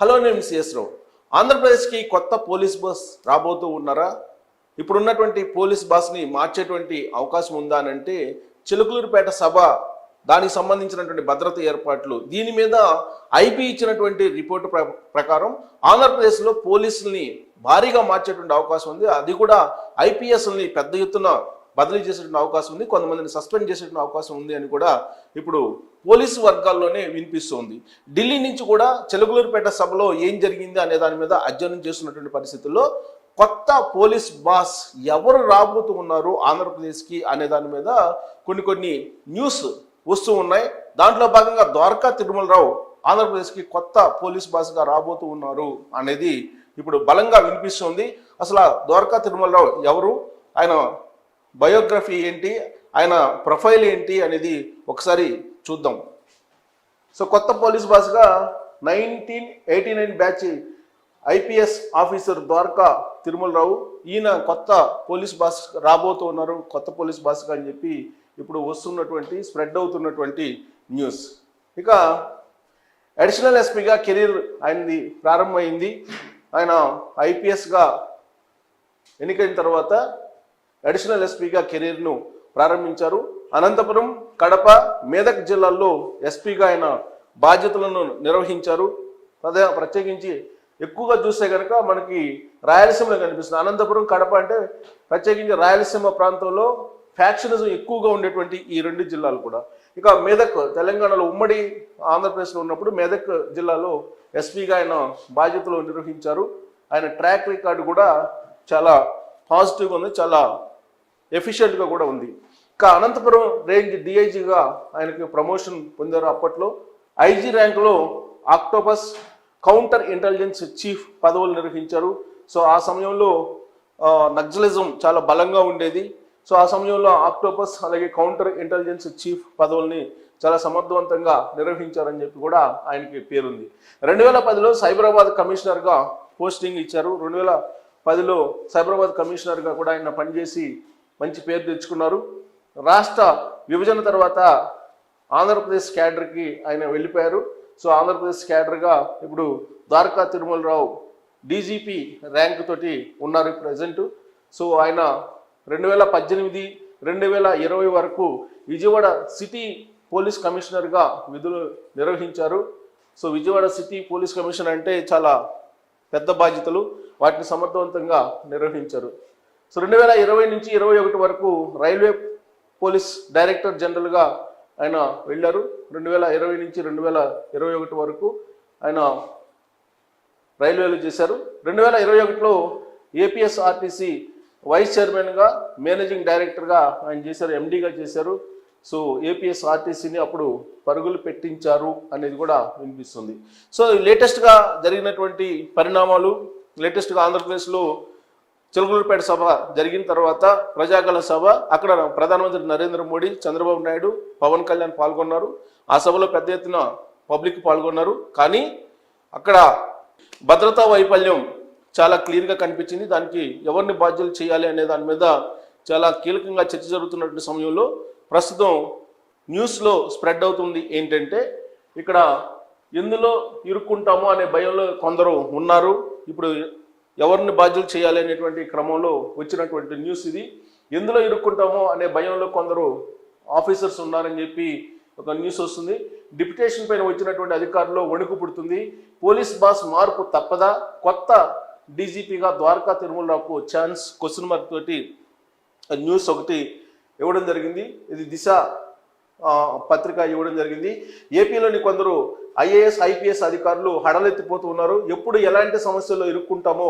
Hello నేను CS రావు. ఆంధ్రప్రదేశ్కి కొత్త పోలీస్ బస్ రాబోతూ ఉన్నారా? ఇప్పుడున్నటువంటి పోలీస్ బస్ని మార్చేటువంటి అవకాశం ఉందా అని అంటే చిలుకలూరుపేట సభ దానికి సంబంధించినటువంటి భద్రత ఏర్పాట్లు దీని మీద ఐపీ ఇచ్చినటువంటి రిపోర్టు ప్ర- ప్రకారం ఆంధ్రప్రదేశ్లో పోలీసుల్ని భారీగా మార్చేటువంటి అవకాశం ఉంది. అది కూడా ఐపీఎస్ని పెద్ద ఎత్తున బదిలీ చేసేటువంటి అవకాశం ఉంది. కొంతమందిని సస్పెండ్ చేసేటువంటి అవకాశం ఉంది అని కూడా ఇప్పుడు పోలీసు వర్గాల్లోనే వినిపిస్తోంది. ఢిల్లీ నుంచి కూడా చెలుగులూరుపేట సభలో ఏం జరిగింది అనే దాని మీద అధ్యయనం చేస్తున్నటువంటి పరిస్థితుల్లో కొత్త పోలీస్ బాస్ ఎవరు రాబోతూ ఉన్నారు ఆంధ్రప్రదేశ్కి అనే దాని మీద కొన్ని కొన్ని న్యూస్ వస్తూ ఉన్నాయి. దాంట్లో భాగంగా ద్వారకా తిరుమలరావు ఆంధ్రప్రదేశ్కి కొత్త పోలీస్ బాస్గా రాబోతూ ఉన్నారు అనేది ఇప్పుడు బలంగా వినిపిస్తుంది. అసలు ద్వారకా తిరుమలరావు ఎవరు? ఆయన బయోగ్రఫీ ఏంటి ఆయన ప్రొఫైల్ ఏంటి అనేది ఒకసారి చూద్దాం. సో కొత్త police బాస్గా nineteen eighty nine batch IPS officer Dwaraka Tirumala Rao ఈయన కొత్త పోలీస్ బాస్ రాబోతున్నారు కొత్త పోలీస్ బాస్గా అని చెప్పి ఇప్పుడు వస్తున్నటువంటి స్ప్రెడ్ అవుతున్నటువంటి న్యూస్. ఇక అడిషనల్ ఎస్పీగా కెరీర్ ఆయనది ప్రారంభమైంది. ఆయన ఐపీఎస్గా ఎన్నికైన తర్వాత అడిషనల్ ఎస్పీగా కెరీర్ను ప్రారంభించారు. అనంతపురం కడప మేదక్ జిల్లాల్లో ఎస్పీగా ఆయన బాధ్యతలను నిర్వహించారు. ప్రత్యేకించి ఎక్కువగా చూస్తే కనుక మనకి రాయలసీమలో కనిపిస్తుంది. అనంతపురం కడప అంటే ప్రత్యేకించి రాయలసీమ ప్రాంతంలో ఫ్యాక్షనిజం ఎక్కువగా ఉండేటువంటి ఈ రెండు జిల్లాలు కూడా. ఇక మేదక్ తెలంగాణలో ఉమ్మడి ఆంధ్రప్రదేశ్లో ఉన్నప్పుడు మేదక్ జిల్లాలో ఎస్పీగా ఆయన బాధ్యతలు నిర్వహించారు. ఆయన ట్రాక్ రికార్డు కూడా చాలా పాజిటివ్గా ఉంది చాలా ఎఫిషియెంట్గా కూడా ఉంది. ఇక అనంతపురం రేంజ్ డిఐజీగా ఆయనకి ప్రమోషన్ పొందారు అప్పట్లో. ఐజీ ర్యాంకులో ఆక్టోపస్ కౌంటర్ ఇంటెలిజెన్స్ చీఫ్ పదవులు నిర్వహించారు. సో ఆ సమయంలో ఆ, నక్సలిజం చాలా బలంగా ఉండేది. సో ఆ సమయంలో ఆక్టోపస్ అలాగే కౌంటర్ ఇంటెలిజెన్స్ చీఫ్ పదవుల్ని చాలా సమర్థవంతంగా నిర్వహించారని చెప్పి కూడా ఆయనకి పేరుంది. రెండు వేల పదిలో సైబరాబాద్ కమిషనర్గా పోస్టింగ్ ఇచ్చారు. రెండు వేల పదిలో సైబరాబాద్ కమిషనర్గా కూడా ఆయన పనిచేసి మంచి పేరు తెచ్చుకున్నారు. రాష్ట్ర విభజన తర్వాత ఆంధ్రప్రదేశ్ క్యాడర్కి ఆయన వెళ్ళిపోయారు. సో ఆంధ్రప్రదేశ్ క్యాడర్గా ఇప్పుడు ద్వారకా తిరుమలరావు డీజీపీ ర్యాంక్ తోటి ఉన్నారు ప్రజెంట్. సో ఆయన రెండు వేల పద్దెనిమిది రెండు వేల ఇరవై వరకు విజయవాడ సిటీ పోలీస్ కమిషనర్గా విధులు నిర్వహించారు. So Vijayawada city police commissioner అంటే చాలా పెద్ద బాధ్యతలు. వాటిని సమర్థవంతంగా నిర్వహించారు. సో రెండు వేల ఇరవై నుంచి ఇరవై ఒకటి వరకు రైల్వే పోలీస్ డైరెక్టర్ జనరల్గా ఆయన వెళ్ళారు. రెండు వేల ఇరవై నుంచి రెండు వేల ఇరవై ఒకటి వరకు ఆయన రైల్వేలు చేశారు. రెండు వేల ఇరవై ఒకటిలో ఏపీఎస్ఆర్టీసీ వైస్ చైర్మన్గా మేనేజింగ్ డైరెక్టర్గా ఆయన చేశారు ఎండీగా చేశారు. సో ఏపీఎస్ఆర్టీసీని అప్పుడు పరుగులు పెట్టించారు అనేది కూడా వినిపిస్తుంది. సో లేటెస్ట్గా జరిగినటువంటి పరిణామాలు లేటెస్ట్గా ఆంధ్రప్రదేశ్లో చిలుకలూరుపేట సభ జరిగిన తర్వాత ప్రజాగల సభ. అక్కడ ప్రధానమంత్రి నరేంద్ర మోడీ చంద్రబాబు నాయుడు పవన్ కళ్యాణ్ పాల్గొన్నారు. ఆ సభలో పెద్ద ఎత్తున పబ్లిక్ పాల్గొన్నారు. కానీ అక్కడ భద్రతా వైఫల్యం చాలా క్లియర్గా కనిపించింది. దానికి ఎవరిని బాధ్యులు చేయాలి అనే దాని మీద చాలా కీలకంగా చర్చ జరుగుతున్నటువంటి సమయంలో ప్రస్తుతం న్యూస్లో స్ప్రెడ్ అవుతుంది. ఏంటంటే ఇక్కడ ఎందులో ఇరుక్కుంటామో అనే భయంలో కొందరు ఉన్నారు. ఇప్పుడు ఎవరిని బాధ్యులు చేయాలి అనేటువంటి క్రమంలో వచ్చినటువంటి న్యూస్ ఇది. ఎందులో ఇరుక్కుంటామో అనే భయంలో కొందరు ఆఫీసర్స్ ఉన్నారని చెప్పి ఒక న్యూస్ వస్తుంది. డిప్యుటేషన్ పైన వచ్చినటువంటి అధికారులు వణుకు పుడుతుంది. పోలీస్ బాస్ మార్పు తప్పదా? కొత్త డీజీపీగా ద్వారకా తిరుమలరావుకు ఛాన్స్ క్వశ్చన్ మార్క్ తోటి న్యూస్ ఒకటి ఇవ్వడం జరిగింది. ఇది దిశ పత్రిక ఇవ్వడం జరిగింది. ఏపీలోని కొందరు ఐఏఎస్ ఐపీఎస్ అధికారులు హడలెత్తిపోతూ ఉన్నారు. ఎప్పుడు ఎలాంటి సమస్యల్లో ఇరుక్కుంటామో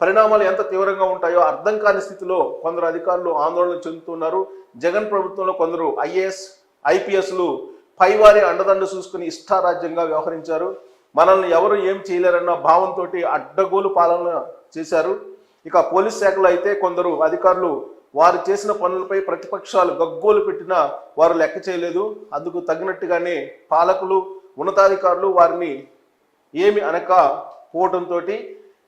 పరిణామాలు ఎంత తీవ్రంగా ఉంటాయో అర్థం కాని స్థితిలో కొందరు అధికారులు ఆందోళన చెందుతున్నారు. జగన్ ప్రభుత్వంలో కొందరు ఐఏఎస్ ఐపీఎస్లు పైవారి అండదండ చూసుకుని ఇష్టారాజ్యంగా వ్యవహరించారు. మనల్ని ఎవరు ఏం చేయలేరన్న భావంతో అడ్డగోలు పాలన చేశారు. ఇక పోలీస్ శాఖలో అయితే కొందరు అధికారులు వారు చేసిన పనులపై ప్రతిపక్షాలు గగ్గోలు పెట్టినా వారు లెక్క చేయలేదు. అందుకు తగినట్టుగానే పాలకులు ఉన్నతాధికారులు వారిని ఏమి అనక పోవటంతో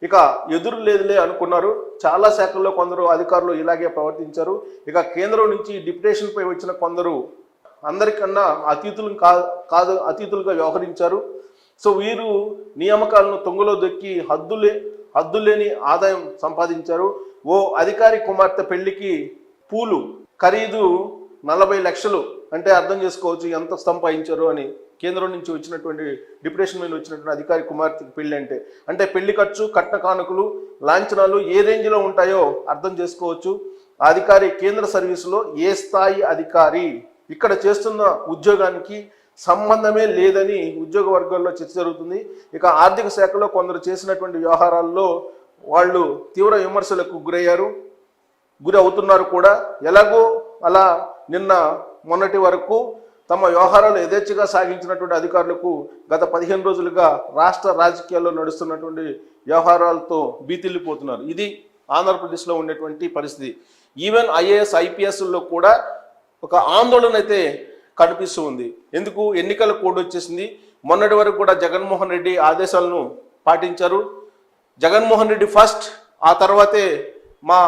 ఇక ఎదురు లేదులే అనుకున్నారు. చాలా శాఖల్లో కొందరు అధికారులు ఇలాగే ప్రవర్తించారు. ఇక కేంద్రం నుంచి డిప్యుటేషన్పై వచ్చిన కొందరు అందరికన్నా అతిథులు కా కాదు అతిథులుగా వ్యవహరించారు. సో వీరు నియామకాలను తొంగలో దొక్కి హద్దులే హద్దులేని ఆదాయం సంపాదించారు. ఓ అధికారి కుమార్తె పెళ్ళికి పూలు ఖరీదు నలభై లక్షలు అంటే అర్థం చేసుకోవచ్చు ఎంత సంపాదించారు అని. కేంద్రం నుంచి వచ్చినటువంటి డిప్రెషన్ మీద వచ్చినటువంటి అధికారి కుమార్తెకి పెళ్ళి అంటే అంటే పెళ్ళి ఖర్చు కట్న కానుకలు లాంఛనాలు ఏ రేంజ్లో ఉంటాయో అర్థం చేసుకోవచ్చు. అధికారి కేంద్ర సర్వీసులో ఏ స్థాయి అధికారి ఇక్కడ చేస్తున్న ఉద్యోగానికి సంబంధమే లేదని ఉద్యోగ వర్గాల్లో చర్చ జరుగుతుంది. ఇక ఆర్థిక శాఖలో కొందరు చేసినటువంటి వ్యవహారాల్లో వాళ్ళు తీవ్ర విమర్శలకు గురయ్యారు గురి అవుతున్నారు కూడా. ఎలాగో అలా నిన్న మొన్నటి వరకు తమ వ్యవహారాలు యథేచ్ఛగా సాగించినటువంటి అధికారులకు గత పదిహేను రోజులుగా రాష్ట్ర రాజకీయాల్లో నడుస్తున్నటువంటి వ్యవహారాలతో బీతిల్లిపోతున్నారు. ఇది ఆంధ్రప్రదేశ్లో ఉండేటువంటి పరిస్థితి. ఈవెన్ ఐఏఎస్ ఐపీఎస్లో కూడా ఒక ఆందోళన అయితే కనిపిస్తూ ఉంది. ఎందుకు? ఎన్నికల కోడ్ వచ్చేసింది. మొన్నటి వరకు కూడా జగన్మోహన్ రెడ్డి ఆదేశాలను పాటించారు. జగన్మోహన్ రెడ్డి ఫస్ట్ ఆ తర్వాతే మా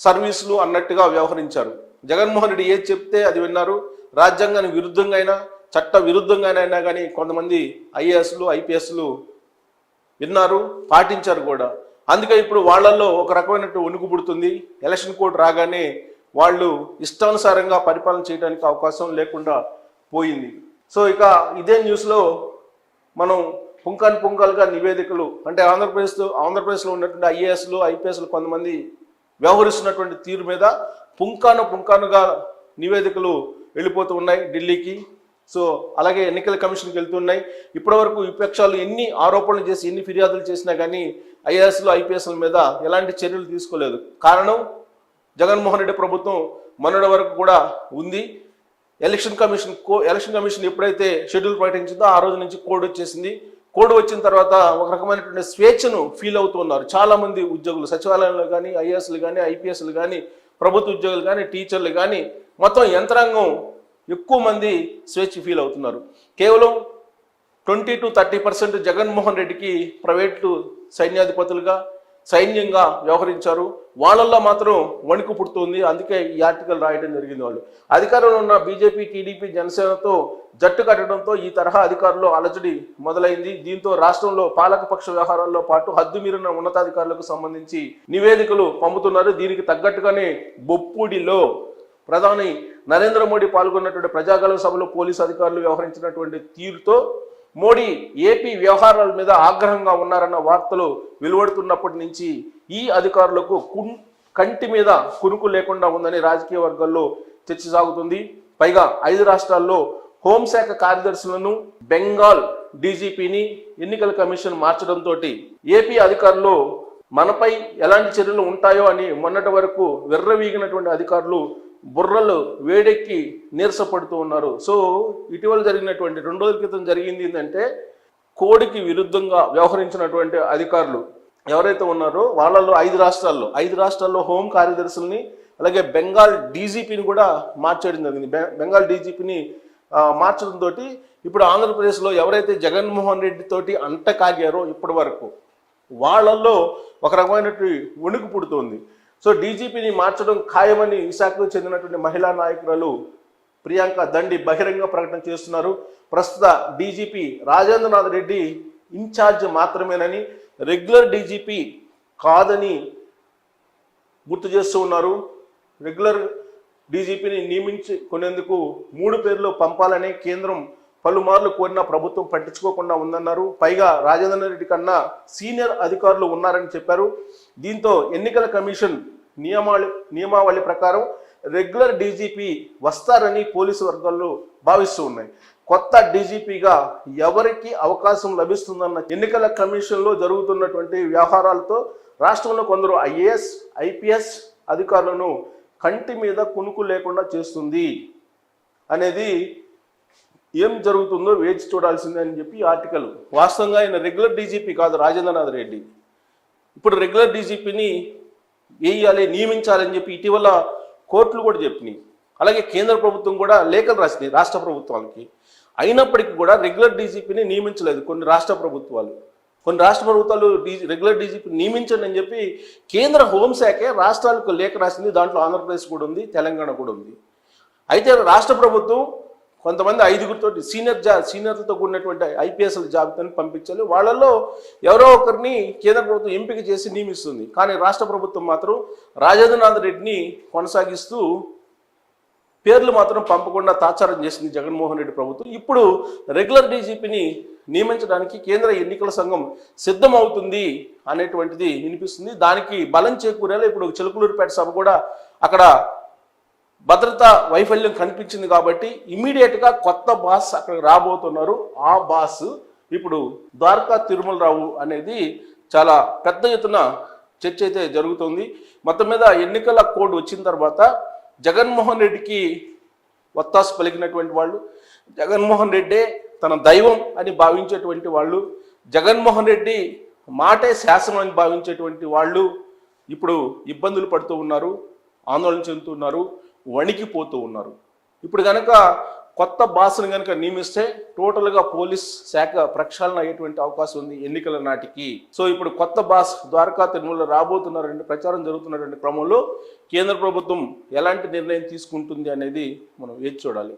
సర్వీసులు అన్నట్టుగా వ్యవహరించారు. జగన్మోహన్ రెడ్డి ఏది చెప్తే అది విన్నారు. రాజ్యాంగానికి విరుద్ధంగా అయినా చట్ట విరుద్ధంగా అయినా కానీ కొంతమంది ఐఏఎస్లు ఐపీఎస్లు విన్నారు పాటించారు కూడా. అందుకే ఇప్పుడు వాళ్ళల్లో ఒక రకమైనట్టు వణుకు పుడుతుంది. ఎలక్షన్ కోడ్ రాగానే వాళ్ళు ఇష్టానుసారంగా పరిపాలన చేయడానికి అవకాశం లేకుండా పోయింది. సో ఇక ఇదే న్యూస్లో మనం పుంకాన్ పుంకాలుగా నివేదికలు అంటే ఆంధ్రప్రదేశ్ ఆంధ్రప్రదేశ్లో ఉన్నటువంటి ఐఏఎస్లు ఐపీఎస్లు కొంతమంది వ్యవహరిస్తున్నటువంటి తీరు మీద పుంకాను పుంకానుగా నివేదికలు వెళ్ళిపోతూ ఉన్నాయి ఢిల్లీకి. సో అలాగే ఎన్నికల కమిషన్కి వెళ్తున్నాయి. ఇప్పటివరకు విపక్షాలు ఎన్ని ఆరోపణలు చేసి ఎన్ని ఫిర్యాదులు చేసినా కానీ ఐఏఎస్లు ఐపీఎస్ల మీద ఎలాంటి చర్యలు తీసుకోలేదు. కారణం జగన్మోహన్ రెడ్డి ప్రభుత్వం మొన్నటి వరకు కూడా ఉంది. ఎలక్షన్ కమిషన్ కో ఎలక్షన్ కమిషన్ ఎప్పుడైతే షెడ్యూల్ ప్రకటించిందో ఆ రోజు నుంచి కోడ్ వచ్చేసింది. కోడ్ వచ్చిన తర్వాత ఒక రకమైనటువంటి స్వేచ్ఛను ఫీల్ అవుతూ ఉన్నారు చాలా మంది ఉద్యోగులు సచివాలయంలో కానీ ఐఏఎస్లు కానీ ఐపీఎస్లు కానీ. ప్రభుత్వ ఉద్యోగులు కానీ టీచర్లు కానీ మొత్తం యంత్రాంగం ఎక్కువ మంది స్వేచ్ఛ ఫీల్ అవుతున్నారు. కేవలం twenty two thirty percent Jaganmohan రెడ్డికి ప్రైవేటు సైన్యాధిపతులుగా సైన్యంగా వ్యవహరించారు. వాళ్ళల్లో మాత్రం వణుకు పుడుతుంది. అందుకే ఈ ఆర్టికల్ రాయడం జరిగింది వాళ్ళు. అధికారంలో ఉన్న బీజేపీ టీడీపీ జనసేనతో జట్టు కట్టడంతో ఈ తరహా అధికారులు అలజడి మొదలైంది. దీంతో రాష్ట్రంలో పాలకపక్ష వ్యవహారాల్లో పాటు హద్దు మీరిన ఉన్నతాధికారులకు సంబంధించి నివేదికలు పంపుతున్నారు. దీనికి తగ్గట్టుగానే బొప్పూడిలో ప్రధాని నరేంద్ర మోడీ పాల్గొన్నటువంటి ప్రజాగళం సభలో పోలీసు అధికారులు వ్యవహరించినటువంటి తీరుతో మోడీ ఏపీ వ్యవహారాల మీద ఆగ్రహంగా ఉన్నారన్న వార్తలు వెలువడుతున్నప్పటి నుంచి ఈ అధికారులకు కున్ కంటి మీద కునుకు లేకుండా ఉందని రాజకీయ వర్గాల్లో చర్చ సాగుతుంది. పైగా ఐదు రాష్ట్రాల్లో హోంశాఖ కార్యదర్శులను బెంగాల్ డీజీపీని ఎన్నికల కమిషన్ మార్చడంతో ఏపీ అధికారులు మనపై ఎలాంటి చర్యలు ఉంటాయో అని మొన్నటి వరకు విర్రవీగినటువంటి అధికారులు బుర్రలు వేడెక్కి నీరసపడుతూ ఉన్నారు. సో ఇటీవల జరిగినటువంటి రెండు రోజుల క్రితం జరిగింది ఏంటంటే కోడికి విరుద్ధంగా వ్యవహరించినటువంటి అధికారులు ఎవరైతే ఉన్నారో వాళ్ళలో ఐదు రాష్ట్రాల్లో ఐదు రాష్ట్రాల్లో హోం కార్యదర్శుల్ని అలాగే బెంగాల్ డీజీపీని కూడా మార్చేయడం జరిగింది. బె- బెంగాల్ డీజీపీని మార్చడంతో ఇప్పుడు ఆంధ్రప్రదేశ్లో ఎవరైతే జగన్మోహన్ రెడ్డితోటి అంటకాగారో అంట కాగారో ఇప్పటి వరకు వాళ్ళల్లో ఒక రకమైనటువంటి వణుకు పుడుతోంది. సో డీజీపీని మార్చడం ఖాయమని విశాఖకు చెందినటువంటి మహిళా నాయకురాలు ప్రియాంక దండి బహిరంగ ప్రకటన చేస్తున్నారు. ప్రస్తుత డీజీపీ రాజేంద్రనాథ్ రెడ్డి ఇన్ఛార్జ్ మాత్రమేనని రెగ్యులర్ డీజీపీ కాదని గుర్తు చేస్తూ ఉన్నారు. రెగ్యులర్ డీజీపీని నియమించుకునేందుకు మూడు పేర్లు పంపాలని కేంద్రం పలుమార్లు కోరిన ప్రభుత్వం పట్టించుకోకుండా ఉందన్నారు. పైగా రాజేంద్ర రెడ్డి కన్నా సీనియర్ అధికారులు ఉన్నారని చెప్పారు. దీంతో ఎన్నికల కమిషన్ నియమావళి నియమావళి ప్రకారం రెగ్యులర్ డీజీపీ వస్తారని పోలీసు వర్గాలు భావిస్తూ ఉన్నాయి. కొత్త డీజీపీగా ఎవరికి అవకాశం లభిస్తుందన్న ఎన్నికల కమిషన్లో జరుగుతున్నటువంటి వ్యవహారాలతో రాష్ట్రంలో కొందరు ఐఏఎస్ ఐపీఎస్ అధికారులను కంటి మీద కునుకు లేకుండా చేస్తుంది అనేది ఏం జరుగుతుందో వేచి చూడాల్సిందే అని చెప్పి ఆర్టికల్. వాస్తవంగా ఆయన రెగ్యులర్ డీజీపీ కాదు రాజేంద్రనాథ్ రెడ్డి. ఇప్పుడు రెగ్యులర్ డీజీపీని వేయాలి నియమించాలని చెప్పి ఇటీవల కోర్టులు కూడా చెప్పినాయి. అలాగే కేంద్ర ప్రభుత్వం కూడా లేఖలు రాసింది రాష్ట్ర ప్రభుత్వానికి అయినప్పటికీ కూడా రెగ్యులర్ డీజీపీని నియమించలేదు కొన్ని రాష్ట్ర ప్రభుత్వాలు. కొన్ని రాష్ట్ర ప్రభుత్వాలు డీజీ రెగ్యులర్ డీజీపీని నియమించండి అని చెప్పి కేంద్ర హోంశాఖే రాష్ట్రాలకు లేఖ రాసింది. దాంట్లో ఆంధ్రప్రదేశ్ కూడా ఉంది తెలంగాణ కూడా ఉంది. అయితే రాష్ట్ర ప్రభుత్వం కొంతమంది ఐదుగురితో సీనియర్ జా సీనియర్లతో కూడినటువంటి ఐపీఎస్ల జాబితాను పంపించాలి. వాళ్ళల్లో ఎవరో ఒకరిని కేంద్ర ప్రభుత్వం ఎంపిక చేసి నియమిస్తుంది. కానీ రాష్ట్ర ప్రభుత్వం మాత్రం రాజేంద్రనాథ్ రెడ్డిని కొనసాగిస్తూ పేర్లు మాత్రం పంపకుండా తాచారం చేసింది జగన్మోహన్ రెడ్డి ప్రభుత్వం. ఇప్పుడు రెగ్యులర్ డీజీపీని నియమించడానికి కేంద్ర ఎన్నికల సంఘం సిద్ధమవుతుంది అనేటువంటిది వినిపిస్తుంది. దానికి బలం చేకూరేలా ఇప్పుడు చిలుకలూరుపేట సభ కూడా అక్కడ భద్రతా వైఫల్యం కనిపించింది కాబట్టి ఇమీడియట్గా కొత్త బాస్ అక్కడ రాబోతున్నారు. ఆ బాస్ ఇప్పుడు ద్వారకా తిరుమలరావు అనేది చాలా పెద్ద ఎత్తున చర్చ అయితే జరుగుతుంది. మొత్తం మీద ఎన్నికల కోడ్ వచ్చిన తర్వాత జగన్మోహన్ రెడ్డికి వత్తాసు పలికినటువంటి వాళ్ళు జగన్మోహన్ రెడ్డే తన దైవం అని భావించేటువంటి వాళ్ళు జగన్మోహన్ రెడ్డి మాటే శాసనం అని భావించేటువంటి వాళ్ళు ఇప్పుడు ఇబ్బందులు పడుతూ ఉన్నారు ఆందోళన చెందుతున్నారు వణికిపోతూ ఉన్నారు. ఇప్పుడు కనుక కొత్త బాస్ను కనుక నియమిస్తే టోటల్గా పోలీస్ శాఖ ప్రక్షాళన అయ్యేటువంటి అవకాశం ఉంది ఎన్నికల నాటికి. సో ఇప్పుడు కొత్త బాస్ ద్వారకా తిరుమల రాబోతున్నారంటే ప్రచారం జరుగుతున్నటువంటి క్రమంలో కేంద్ర ప్రభుత్వం ఎలాంటి నిర్ణయం తీసుకుంటుంది అనేది మనం వేచి చూడాలి?